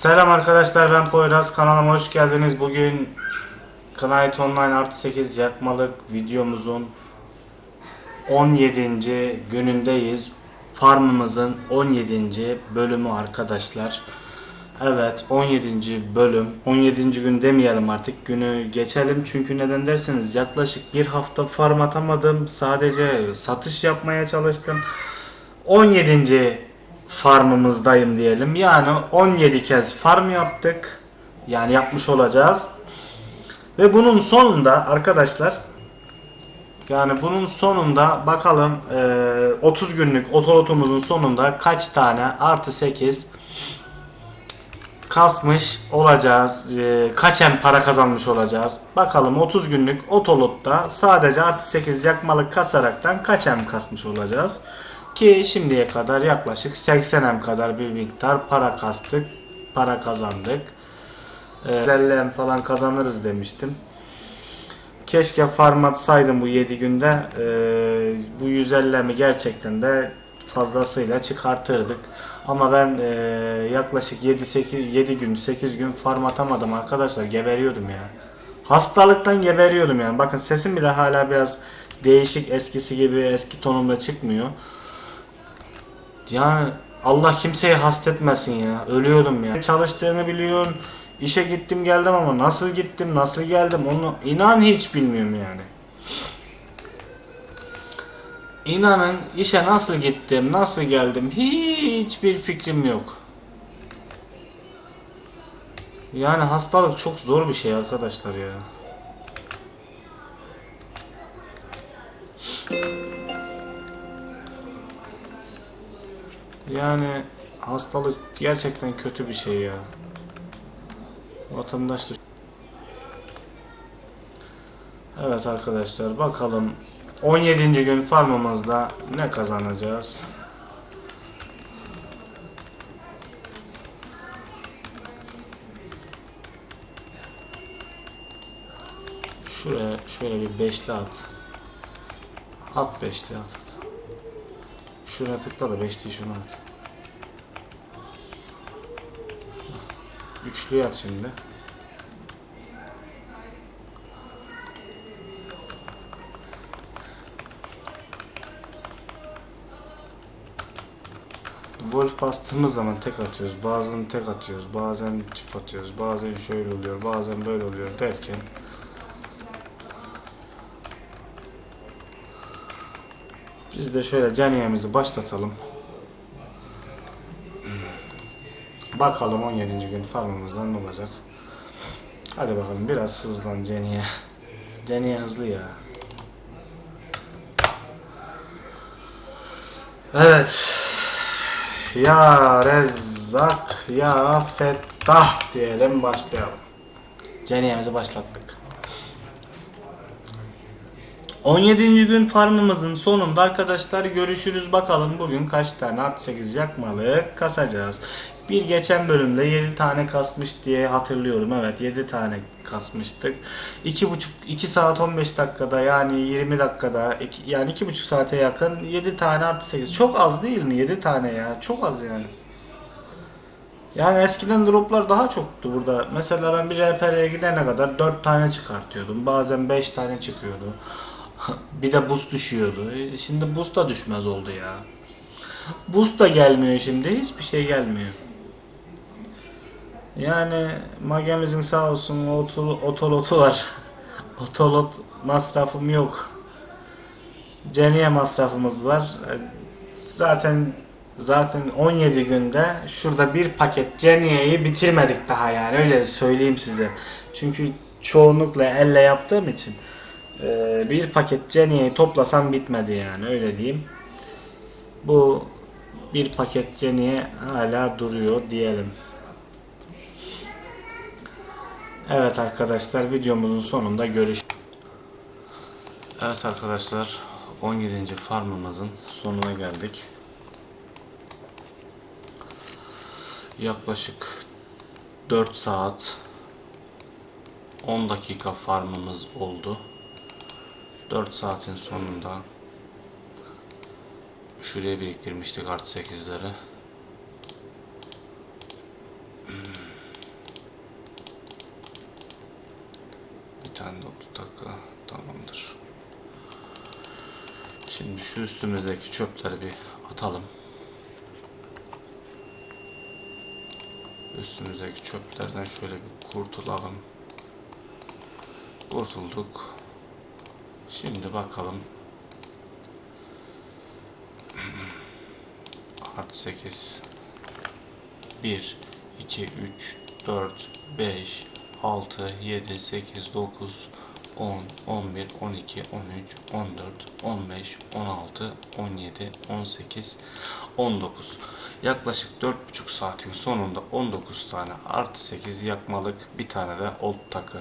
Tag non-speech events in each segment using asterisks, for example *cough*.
Selam arkadaşlar ben Poyraz kanalıma hoş geldiniz. Bugün Knight Online artı 8 yakmalık videomuzun 17. günündeyiz. Farmımızın 17. bölümü arkadaşlar. Evet 17. bölüm 17. gün demeyelim artık günü geçelim çünkü neden derseniz yaklaşık bir hafta farm atamadım sadece satış yapmaya çalıştım 17. farmımızdayım diyelim. Yani 17 kez farm yaptık. Yani yapmış olacağız. Ve bunun sonunda arkadaşlar yani bunun sonunda bakalım eee, 30 günlük otolotumuzun sonunda kaç tane artı 8 kasmış olacağız. Kaç hem para kazanmış olacağız. Bakalım 30 günlük otolotta sadece artı 8 yakmalık kasaraktan kaç hem kasmış olacağız. Ki şimdiye kadar yaklaşık 80 hem kadar bir miktar para kastık. Para kazandık. Eee, 50 hem falan kazanırız demiştim. Keşke farm atsaydım bu 7 günde. Eee, bu 150'mi gerçekten de fazlasıyla çıkartırdık. Ama ben eee, yaklaşık 7 8 7 gün 8 gün farm atamadım arkadaşlar. Geberiyordum ya. Hastalıktan geberiyordum yani. Bakın sesim bile hala biraz değişik eskisi gibi eski tonumda çıkmıyor. Yani Allah kimseyi hastetmesin ya. Ölüyordum ya. Çalıştığını biliyorsun. İşe gittim geldim ama nasıl gittim nasıl geldim onu inan hiç bilmiyorum yani. İnanın işe nasıl gittim nasıl geldim hiçbir fikrim yok. Yani hastalık çok zor bir şey arkadaşlar ya. Yani hastalık gerçekten kötü bir şey ya. Vatandaş da... Evet arkadaşlar bakalım 17. gün farmımızda ne kazanacağız? Şuraya şöyle bir beşli at. At beşli at. Şuraya tıkla da beşliyi şuna at. Üçlüyü at şimdi. Wolf bastığımız zaman tek atıyoruz. Bazen tek atıyoruz. Bazen çift atıyoruz. Bazen şöyle oluyor. Bazen böyle oluyor derken biz de şöyle caniyemizi başlatalım. Bakalım 17. gün farmımızdan ne olacak. Hadi bakalım biraz hızlan Ceniye. Ceniye hızlı ya. Evet. Ya Rezzak ya Fettah diyelim başlayalım. Ceniyemizi başlattık. 17. gün farmımızın sonunda arkadaşlar görüşürüz bakalım bugün kaç tane artı 8 yakmalık kasacağız. Bir geçen bölümde 7 tane kasmış diye hatırlıyorum. Evet 7 tane kasmıştık. 2,5 2 saat 15 dakikada yani 20 dakikada iki- yani 2,5 saate yakın 7 tane artı 8. Çok az değil mi 7 tane ya? Çok az yani. Yani eskiden droplar daha çoktu burada. Mesela ben bir RPR'ye gidene kadar 4 tane çıkartıyordum. Bazen 5 tane çıkıyordu. *laughs* bir de boost düşüyordu. E, Şimdi boost da düşmez oldu ya. Boost da gelmiyor şimdi. Hiçbir şey gelmiyor. Yani magemizin sağ olsun otol- otolotu var. *laughs* Otolot masrafım yok. Ceniye masrafımız var. E, Zaten zaten 17 günde şurada bir paket Ceniye'yi bitirmedik daha yani öyle söyleyeyim size. Çünkü çoğunlukla elle yaptığım için e, bir paket Ceniye'yi toplasam bitmedi yani öyle diyeyim. Bu bir paket Ceniye hala duruyor diyelim. Evet arkadaşlar videomuzun sonunda görüş. Evet arkadaşlar 17. farmımızın sonuna geldik. Yaklaşık 4 saat 10 dakika farmımız oldu. 4 saatin sonunda şuraya biriktirmiştik artı 8'leri. Hmm. Bir tane doldu dakika tamamdır. Şimdi şu üstümüzdeki çöpleri bir atalım. Üstümüzdeki çöplerden şöyle bir kurtulalım. Kurtulduk. Şimdi bakalım. Artı 8 1 2 3 4 5 6 7 8 9 10 11 12 13 14 15 16 17 18 19 Yaklaşık 4,5 saatin sonunda 19 tane artı 8 yakmalık bir tane de old takı.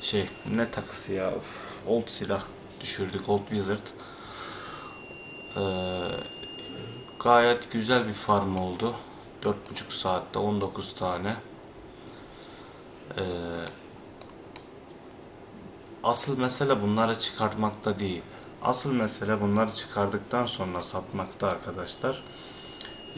Şey ne takısı ya? Of, old silah düşürdük old wizard. Ee, gayet güzel bir farm oldu. 4,5 saatte 19 tane. Ee, asıl mesele bunları çıkartmakta değil. Asıl mesele bunları çıkardıktan sonra satmakta arkadaşlar.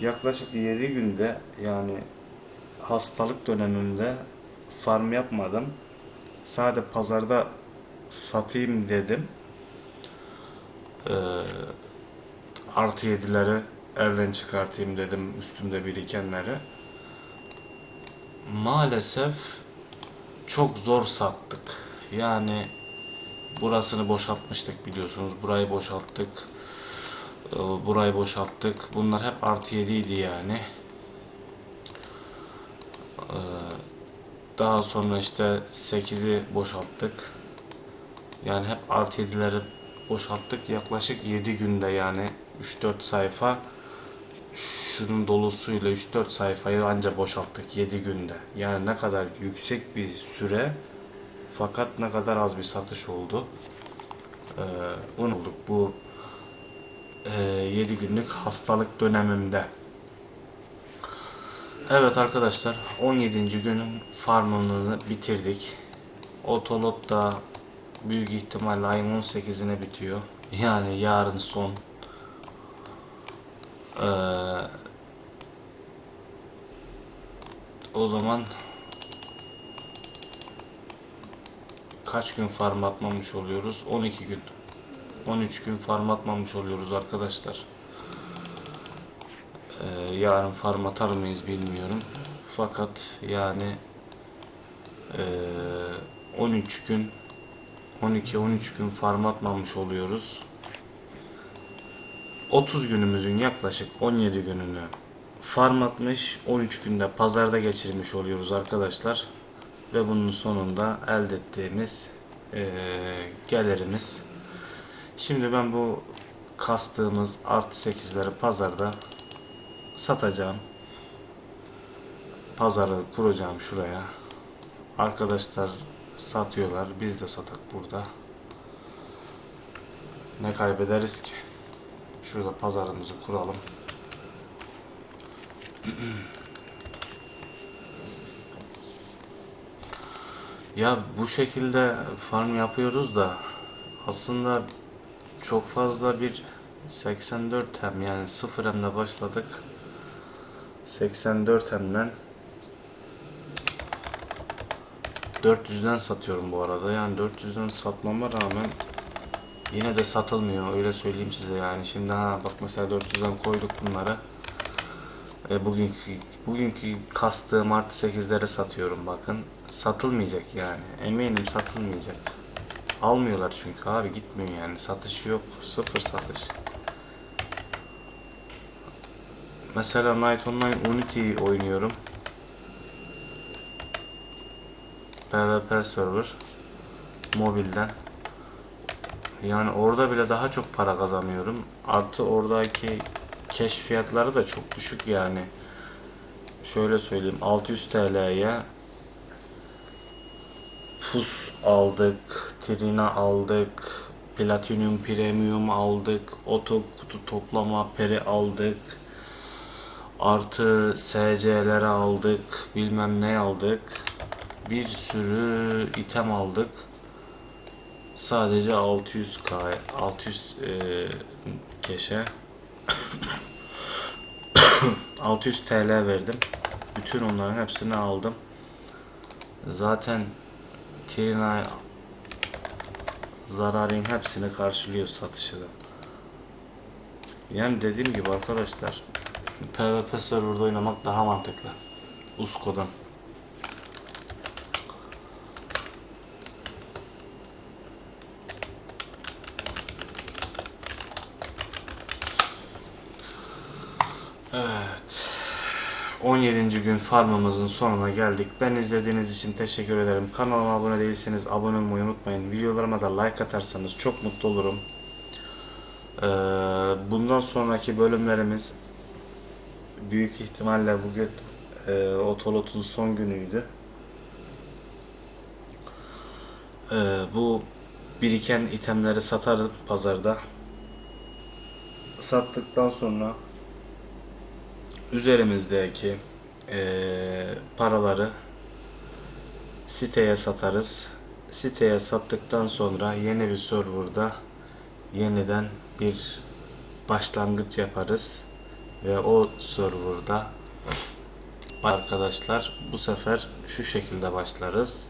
Yaklaşık 7 günde yani hastalık dönemimde farm yapmadım. Sade pazarda satayım dedim. Ee, artı yedileri elden çıkartayım dedim üstümde birikenleri. Maalesef çok zor sattık. Yani burasını boşaltmıştık biliyorsunuz. Burayı boşalttık. Ee, Burayı boşalttık. Bunlar hep artı 7 idi yani. Ee, Daha sonra işte 8'i boşalttık. Yani hep artı 7'leri boşalttık. Yaklaşık 7 günde yani 3-4 sayfa şunun dolusuyla 3-4 sayfayı anca boşalttık 7 günde. Yani ne kadar yüksek bir süre fakat ne kadar az bir satış oldu. Ee, bunu bulduk bu e, 7 günlük hastalık dönemimde. Evet arkadaşlar 17. günün farmını bitirdik. Otolot da büyük ihtimalle ayın 18'ine bitiyor. Yani yarın son. Ee, o zaman kaç gün farm atmamış oluyoruz? 12 gün. 13 gün farm atmamış oluyoruz arkadaşlar. Ee, yarın farm atar mıyız bilmiyorum. Fakat yani ee, 13 gün 12-13 gün farm atmamış oluyoruz. 30 günümüzün yaklaşık 17 gününü farm atmış 13 günde pazarda geçirmiş oluyoruz arkadaşlar. Ve bunun sonunda elde ettiğimiz ee, gelirimiz. Şimdi ben bu kastığımız artı 8'leri pazarda satacağım. Pazarı kuracağım şuraya. Arkadaşlar satıyorlar. Biz de satak burada. Ne kaybederiz ki? Şurada pazarımızı kuralım. *clears throat* Ya bu şekilde farm yapıyoruz da aslında çok fazla bir 84 hem yani 0 hemle başladık. 84 hemden 400'den satıyorum bu arada. Yani 400'den satmama rağmen yine de satılmıyor. Öyle söyleyeyim size yani. Şimdi ha bak mesela 400'den koyduk bunları. E, bugünkü bugünkü kastığım artı 8'leri satıyorum bakın. Satılmayacak yani. Eminim satılmayacak. Almıyorlar çünkü abi gitmiyor yani. Satış yok. Sıfır satış. Mesela Night Online Unity oynuyorum. PvP server mobilden. Yani orada bile daha çok para kazanıyorum. Artı oradaki keşf fiyatları da çok düşük yani. Şöyle söyleyeyim 600 TL'ye Pus aldık, Trina aldık, Platinum Premium aldık, Oto kutu toplama peri aldık. Artı SC'leri aldık, bilmem ne aldık. Bir sürü item aldık. Sadece 600k 600 e, keşe *coughs* 600 TL verdim. Bütün onların hepsini aldım. Zaten Trina zararın hepsini karşılıyor satışı da. Yani dediğim gibi arkadaşlar PvP serverda oynamak daha mantıklı. Usko'dan. 17. gün farmımızın sonuna geldik. Ben izlediğiniz için teşekkür ederim. Kanalıma abone değilseniz abone olmayı unutmayın. Videolarıma da like atarsanız çok mutlu olurum. Ee, bundan sonraki bölümlerimiz büyük ihtimalle bugün e, Otolot'un son günüydü. Ee, bu biriken itemleri satarım pazarda. Sattıktan sonra üzerimizdeki eee, paraları siteye satarız. Siteye sattıktan sonra yeni bir serverda yeniden bir başlangıç yaparız ve o serverda arkadaşlar bu sefer şu şekilde başlarız.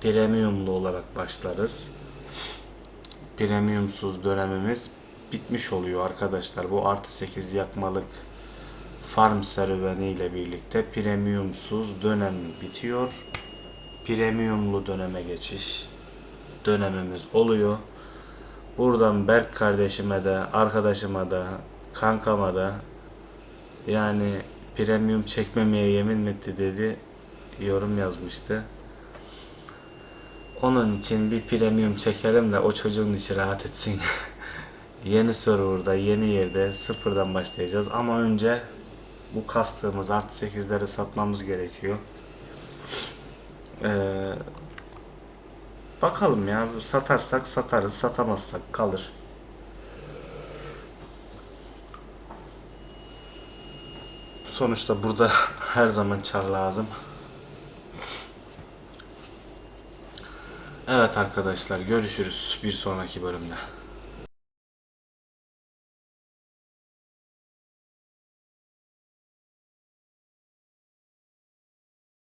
Premiumlu olarak başlarız. Premiumsuz dönemimiz bitmiş oluyor arkadaşlar. Bu artı 8 yakmalık farm serüveni ile birlikte premiumsuz dönem bitiyor. Premiumlu döneme geçiş dönemimiz oluyor. Buradan Berk kardeşime de, arkadaşıma da, kankama da yani premium çekmemeye yemin mi etti dedi yorum yazmıştı. Onun için bir premium çekelim de o çocuğun içi rahat etsin. *laughs* yeni serverda, yeni yerde sıfırdan başlayacağız ama önce bu kastığımız artı 8'leri satmamız gerekiyor. Ee, bakalım ya satarsak satarız satamazsak kalır. Sonuçta burada *laughs* her zaman çar lazım. Evet arkadaşlar görüşürüz bir sonraki bölümde.